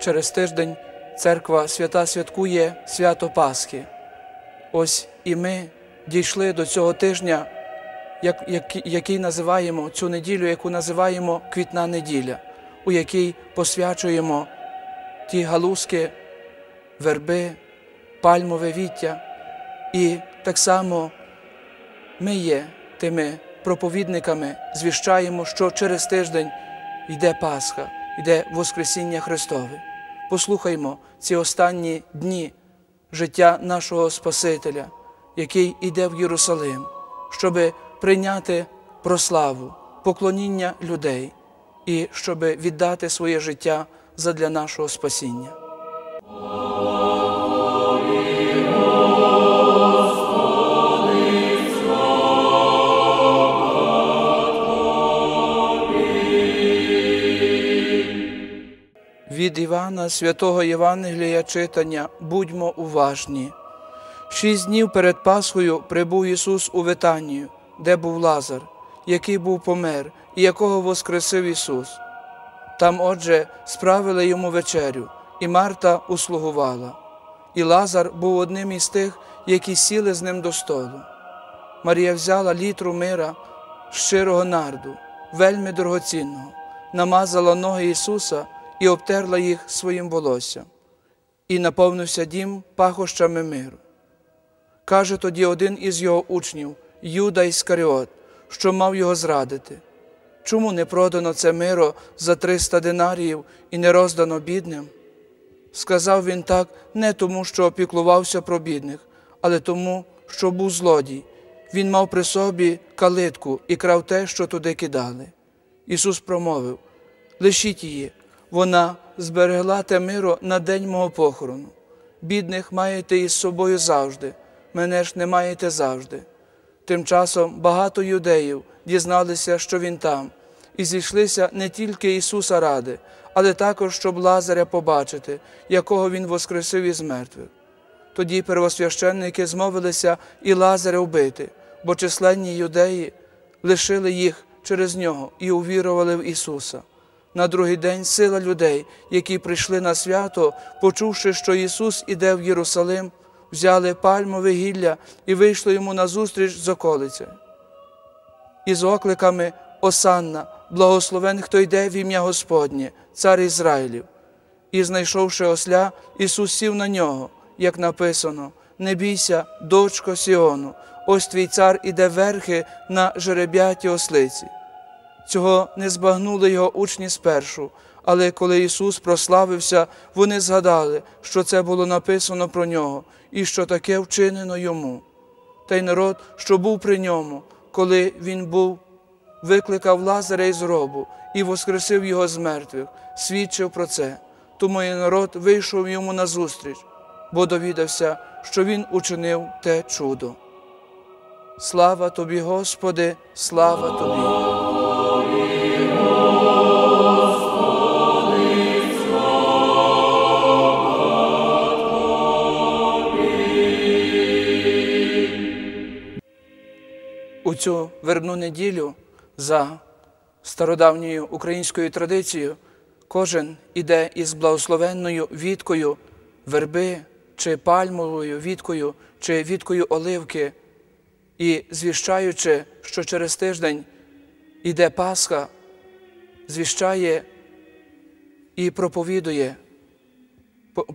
через тиждень церква свята святкує свято Пасхи. Ось і ми дійшли до цього тижня, як, як, який називаємо цю неділю, яку називаємо Квітна неділя, у якій посвячуємо ті галузки, верби, пальмове віття. І так само ми є тими проповідниками, звіщаємо, що через тиждень йде Пасха, йде Воскресіння Христове. Послухаймо ці останні дні життя нашого Спасителя, який йде в Єрусалим, щоб прийняти прославу, поклоніння людей і щоб віддати своє життя задля нашого спасіння. Від Івана святого Євангелія читання будьмо уважні. Шість днів перед Пасхою прибув Ісус у Витанію, де був Лазар, який був помер, і якого воскресив Ісус. Там, отже, справили йому вечерю, і Марта услугувала. І Лазар був одним із тих, які сіли з ним до столу. Марія взяла літру мира щирого нарду, вельми дорогоцінного, намазала ноги Ісуса і обтерла їх своїм волоссям, і наповнився дім пахощами миру. Каже тоді один із його учнів, Юда Іскаріот, що мав його зрадити. Чому не продано це миро за триста динаріїв і не роздано бідним? Сказав він так не тому, що опіклувався про бідних, але тому, що був злодій. Він мав при собі калитку і крав те, що туди кидали. Ісус промовив: лишіть її, вона зберегла те миро на день мого похорону. Бідних маєте із собою завжди, мене ж не маєте завжди. Тим часом багато юдеїв дізналися, що він там, і зійшлися не тільки Ісуса ради, але також, щоб Лазаря побачити, якого Він воскресив із мертвих. Тоді первосвященники змовилися і Лазаря вбити, бо численні юдеї лишили їх через нього і увірували в Ісуса. На другий день сила людей, які прийшли на свято, почувши, що Ісус іде в Єрусалим, взяли пальмове гілля і вийшли йому назустріч з околиці. Із окликами Осанна, благословен, хто йде в ім'я Господнє, цар Ізраїлів. І, знайшовши осля, Ісус сів на нього, як написано: Не бійся, дочко Сіону, ось твій цар іде верхи на жереб'яті ослиці. Цього не збагнули його учні спершу, але коли Ісус прославився, вони згадали, що це було написано про нього і що таке вчинено йому. Та й народ, що був при ньому, коли він був, викликав Лазаря із робу і воскресив його з мертвих, свідчив про це. Тому і народ вийшов йому назустріч, бо довідався, що він учинив те чудо. Слава тобі, Господи, слава тобі! Цю вербну неділю за стародавньою українською традицією кожен іде із благословенною віткою верби чи пальмовою віткою, чи віткою оливки, і звіщаючи, що через тиждень іде Пасха, звіщає і проповідує,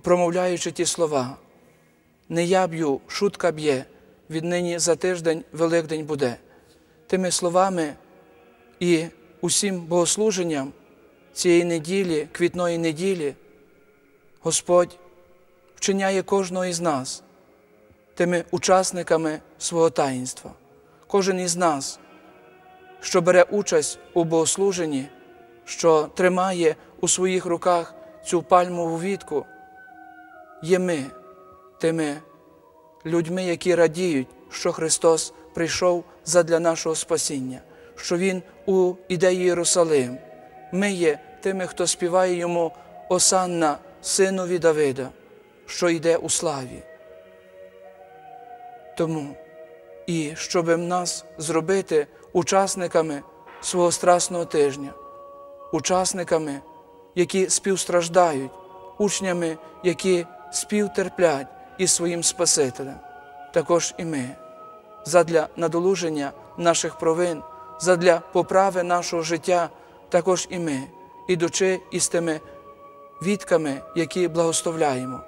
промовляючи ті слова. Не я б'ю, шутка б'є, віднині за тиждень Великдень буде. Тими словами і усім богослуженням цієї неділі, квітної неділі, Господь вчиняє кожного із нас тими учасниками свого таїнства. Кожен із нас, що бере участь у богослуженні, що тримає у своїх руках цю пальмову вітку, є ми тими людьми, які радіють, що Христос прийшов задля нашого спасіння, що Він у іде Єрусалим. Ми є тими, хто співає йому Осанна, синові Давида, що йде у славі. Тому і щоб нас зробити учасниками свого страсного тижня, учасниками, які співстраждають, учнями, які співтерплять із своїм Спасителем. Також і ми, задля надолуження наших провин, задля поправи нашого життя, також і ми, ідучи із тими відками, які благословляємо,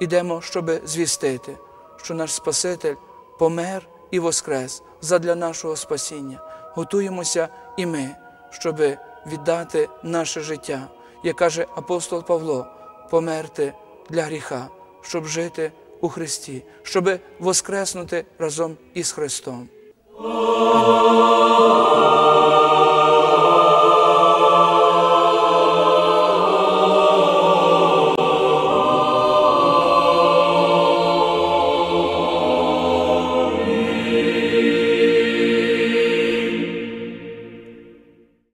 ідемо, щоби звістити, що наш Спаситель помер і воскрес задля нашого спасіння. Готуємося і ми, щоби віддати наше життя, як каже апостол Павло, померти для гріха, щоб жити у Христі, щоби воскреснути разом із Христом. Амінь.